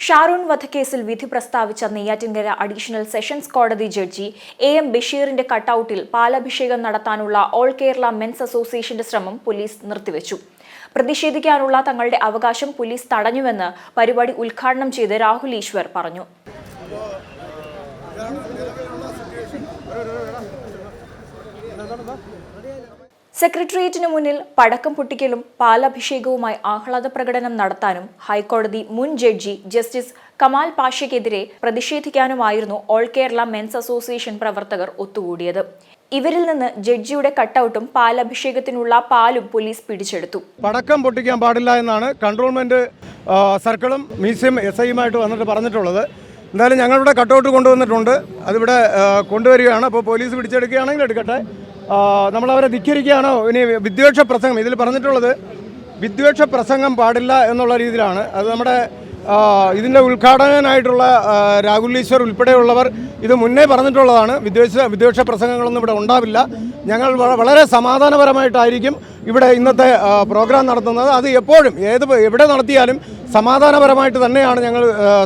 ഷാറൂൺ വധക്കേസിൽ വിധി പ്രസ്താവിച്ച നെയ്യാറ്റിൻകര അഡീഷണൽ സെഷൻസ് കോടതി ജഡ്ജി എ എം ബഷീറിന്റെ കട്ടൌട്ടിൽ പാലഭിഷേകം നടത്താനുള്ള ഓൾ കേരള മെൻസ് അസോസിയേഷന്റെ ശ്രമം പോലീസ് നിർത്തിവെച്ചു. പ്രതിഷേധിക്കാനുള്ള തങ്ങളുടെ അവകാശം പോലീസ് തടഞ്ഞുവെന്ന് പരിപാടി ഉദ്ഘാടനം ചെയ്ത് രാഹുൽ ഈശ്വർ പറഞ്ഞു. സെക്രട്ടേറിയറ്റിനു മുന്നിൽ പടക്കം പൊട്ടിക്കലും പാലഭിഷേകവുമായി ആഹ്ലാദ പ്രകടനം നടത്താനും ഹൈക്കോടതി മുൻ ജഡ്ജി ജസ്റ്റിസ് കമാൽ പാഷയ്ക്കെതിരെ പ്രതിഷേധിക്കാനുമായിരുന്നു ഓൾ കേരള മെൻസ് അസോസിയേഷൻ പ്രവർത്തകർ ഒത്തുകൂടിയത്. ഇവരിൽ നിന്ന് ജഡ്ജിയുടെ കട്ടൌട്ടും പാലഭിഷേകത്തിനുള്ള പാലും പോലീസ് പിടിച്ചെടുത്തു. പടക്കം പൊട്ടിക്കാൻ പാടില്ല എന്നാണ് കൺട്രോൾമെന്റ് സർക്കിളും മ്യൂസിയം എസ് ഐയുമായിട്ട് വന്നിട്ട് പറഞ്ഞിട്ടുള്ളത്. എന്തായാലും ഞങ്ങളിവിടെ കട്ടൗട്ട് കൊണ്ടുവന്നിട്ടുണ്ട്. അതിവിടെ കൊണ്ടുവരികയാണ്. അപ്പോൾ പോലീസ് പിടിച്ചെടുക്കുകയാണെങ്കിൽ എടുക്കട്ടെ. ആ, അവരെ ധിക്കരിക്കുകയാണോ? ഇനി വിദ്വേഷ പ്രസംഗം ഇതിൽ പറഞ്ഞിട്ടുള്ളത് വിദ്വേഷ പ്രസംഗം പാടില്ല എന്നുള്ള രീതിയിലാണ്. അത് നമ്മുടെ ഇതിന്റെ ഉദ്ഘാടകനായിട്ടുള്ള രാഹുൽ ഈശ്വർ ഉൾപ്പെടെയുള്ളവർ ഇത് മുന്നേ പറഞ്ഞിട്ടുള്ളതാണ്. വിദ്വേഷ വിദ്വേഷ പ്രസംഗങ്ങളൊന്നും ഇവിടെ ഉണ്ടാവില്ല. ഞങ്ങൾ വളരെ സമാധാനപരമായിട്ടായിരിക്കും ഇവിടെ ഇന്നത്തെ പ്രോഗ്രാം നടത്തുന്നത്. അത് എപ്പോഴും ഏത് എവിടെ നടത്തിയാലും സമാധാനപരമായിട്ട് തന്നെയാണ് ഞങ്ങൾ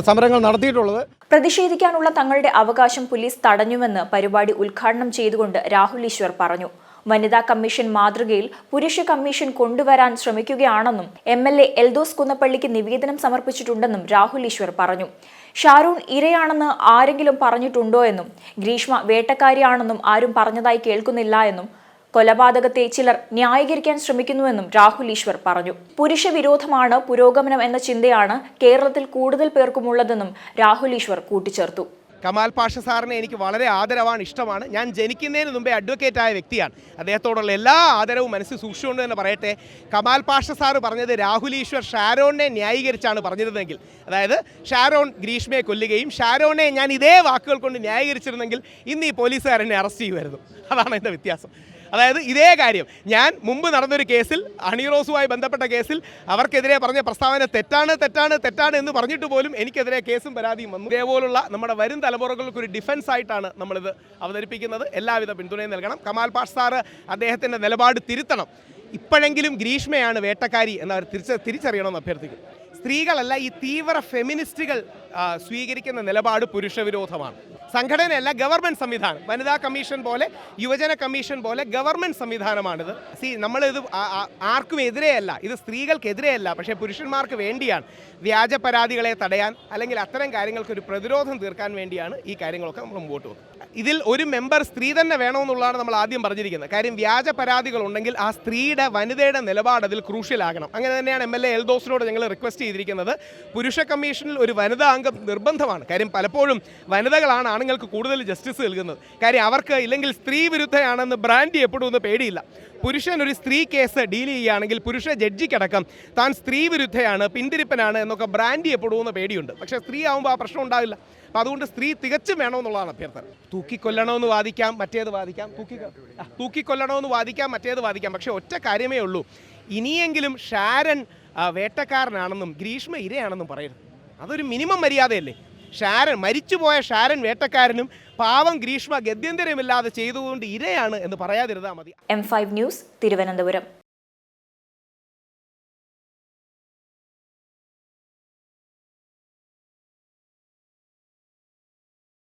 സമരങ്ങൾ നടത്തിയിട്ടുള്ളത്. പ്രതിഷേധിക്കാനുള്ള തങ്ങളുടെ അവകാശം പോലീസ് തടഞ്ഞുവെന്ന് പരിപാടി ഉദ്ഘാടനം ചെയ്തുകൊണ്ട് രാഹുൽ ഈശ്വർ പറഞ്ഞു. വനിതാ കമ്മീഷൻ മാതൃകയിൽ പുരുഷ കമ്മീഷൻ കൊണ്ടുവരാൻ ശ്രമിക്കുകയാണെന്നും എം എൽ എ എൽദോസ് കുന്നപ്പള്ളിക്ക് നിവേദനം സമർപ്പിച്ചിട്ടുണ്ടെന്നും രാഹുൽ ഈശ്വർ പറഞ്ഞു. ഷാരൂൺ ഇരയാണെന്ന് ആരെങ്കിലും പറഞ്ഞിട്ടുണ്ടോ എന്നും ഗ്രീഷ്മ വേട്ടക്കാരിയാണെന്നും ആരും പറഞ്ഞതായി കേൾക്കുന്നില്ല എന്നും കൊലപാതകത്തെ ചിലർ ന്യായീകരിക്കാൻ ശ്രമിക്കുന്നുവെന്നും രാഹുൽ ഈശ്വർ പറഞ്ഞു. പുരുഷ വിരോധമാണ് പുരോഗമനം എന്ന ചിന്തയാണ് കേരളത്തിൽ കൂടുതൽ പേർക്കുമുള്ളതെന്നും രാഹുൽ ഈശ്വർ കൂട്ടിച്ചേർത്തു. കമാൽ പാഷ സാറിനെ എനിക്ക് വളരെ ആദരവാണ് ഇഷ്ടമാണ്. ഞാൻ ജനിക്കുന്നതിന് മുമ്പേ അഡ്വക്കേറ്റ് ആയ വ്യക്തിയാണ്. അദ്ദേഹത്തോടുള്ള എല്ലാ ആദരവും മനസ്സിൽ സൂക്ഷിച്ചുകൊണ്ട് തന്നെ പറയട്ടെ കമാൽ പാഷ സാറ് പറഞ്ഞത് രാഹുൽ ഈശ്വർ ഷാരോണിനെ ന്യായീകരിച്ചാണ് പറഞ്ഞിരുന്നെങ്കിൽ അതായത് ഷാരോൺ ഗ്രീഷ്മയെ കൊല്ലുകയും ഷാരോണിനെ ഞാൻ ഇതേ വാക്കുകൾ കൊണ്ട് ന്യായീകരിച്ചിരുന്നെങ്കിൽ ഇന്ന് ഈ പോലീസുകാരനെ അറസ്റ്റ് ചെയ്യുമായിരുന്നു. അതാണ് എന്റെ വ്യത്യാസം. അതായത് ഇതേ കാര്യം. ഞാൻ മുമ്പ് നടന്നൊരു കേസിൽ അണിറോസുമായി ബന്ധപ്പെട്ട കേസിൽ അവർക്കെതിരെ പറഞ്ഞ പ്രസ്താവന തെറ്റാണ് തെറ്റാണ് തെറ്റാണ് എന്ന് പറഞ്ഞിട്ട് പോലും എനിക്കെതിരെ കേസും പരാതിയും വന്നു. ഇതേപോലുള്ള നമ്മുടെ വരും തലമുറകൾക്ക് ഒരു ഡിഫൻസ് ആയിട്ടാണ് നമ്മളിത് അവതരിപ്പിക്കുന്നത്. എല്ലാവിധ പിന്തുണയും നൽകണം. കമാൽ പാഷ് സാറ് അദ്ദേഹത്തിന്റെ നിലപാട് തിരുത്തണം. ഇപ്പോഴെങ്കിലും ഗ്രീഷ്മയാണ് വേട്ടക്കാരി എന്നവർ തിരിച്ച തിരിച്ചറിയണമെന്ന് അഭ്യർത്ഥിക്കും സ്ത്രീകളല്ല ഈ തീവ്ര ഫെമിനിസ്റ്റുകൾ സ്വീകരിക്കുന്ന നിലപാട് പുരുഷവിരോധമാണ്. സംഘടനയല്ല ഗവൺമെന്റ് സംവിധാനം. വനിതാ കമ്മീഷൻ പോലെ യുവജന കമ്മീഷൻ പോലെ ഗവൺമെന്റ് സംവിധാനമാണിത്. സി നമ്മളിത് ആർക്കും എതിരെയല്ല. ഇത് സ്ത്രീകൾക്കെതിരെയല്ല പക്ഷേ പുരുഷന്മാർക്ക് വേണ്ടിയാണ്. വ്യാജ പരാതികളെ തടയാൻ അല്ലെങ്കിൽ അത്തരം കാര്യങ്ങൾക്ക് ഒരു പ്രതിരോധം തീർക്കാൻ വേണ്ടിയാണ് ഈ കാര്യങ്ങളൊക്കെ നമ്മൾ മുമ്പോട്ട് പോകുന്നത് ഇതിൽ ഒരു മെമ്പർ സ്ത്രീ തന്നെ വേണമെന്നുള്ളതാണ് നമ്മൾ ആദ്യം പറഞ്ഞിരിക്കുന്നത്. കാര്യം വ്യാജ പരാതികൾ ഉണ്ടെങ്കിൽ ആ സ്ത്രീയുടെ വനിതയുടെ നിലപാട് അതിൽ ക്രൂഷ്യലാകണം അങ്ങനെ തന്നെയാണ് എം എൽ എ എൽദോസിനോട് ഞങ്ങൾ റിക്വസ്റ്റ് ചെയ്തിരിക്കുന്നത്. പുരുഷ കമ്മീഷനിൽ ഒരു വനിതാ അംഗം നിർബന്ധമാണ്. കാര്യം പലപ്പോഴും വനിതകളാണ് ആണുങ്ങൾക്ക് കൂടുതൽ ജസ്റ്റിസ് നൽകുന്നത്. കാര്യം അവർക്ക് ഇല്ലെങ്കിൽ സ്ത്രീ വിരുദ്ധയാണെന്ന് ബ്രാൻഡ് ചെയ്യപ്പെടുമെന്ന് പേടിയില്ല. പുരുഷൻ ഒരു സ്ത്രീ കേസ് ഡീൽ ചെയ്യുകയാണെങ്കിൽ പുരുഷ ജഡ്ജിക്കടക്കം താൻ സ്ത്രീ വിരുദ്ധയാണ് പിന്തിരിപ്പനാണ് എന്നൊക്കെ ബ്രാൻഡ് ചെയ്യപ്പെടുമെന്ന് പേടിയുണ്ട്. പക്ഷേ സ്ത്രീ ആകുമ്പോൾ ആ പ്രശ്നം ഉണ്ടാവില്ല. അപ്പോൾ അതുകൊണ്ട് സ്ത്രീ തികച്ചും വേണമെന്നുള്ളതാണ് അഭ്യർത്ഥന. തൂക്കിക്കൊല്ലണമെന്ന് വാദിക്കാം മറ്റേത് വാദിക്കാം. തൂക്കി തൂക്കിക്കൊല്ലണമെന്ന് വാദിക്കാം മറ്റേത് വാദിക്കാം. പക്ഷേ ഒറ്റ കാര്യമേ ഉള്ളൂ. ഇനിയെങ്കിലും ഷാരൻ വേട്ടക്കാരനാണെന്നും ഗ്രീഷ്മ ഇരയാണെന്നും പറയരുത്. അതൊരു മിനിമം മര്യാദയല്ലേ? ഷാരൻ മരിച്ചുപോയ ഷാരൻ വേട്ടക്കാരനും പാവം ഗ്രീഷ്മ ഗത്യന്തരമില്ലാതെ ചെയ്തുകൊണ്ട് ഇരയാണ് എന്ന് പറയാതിരുന്നാൽ മതി. M five news Thiruvananthapuram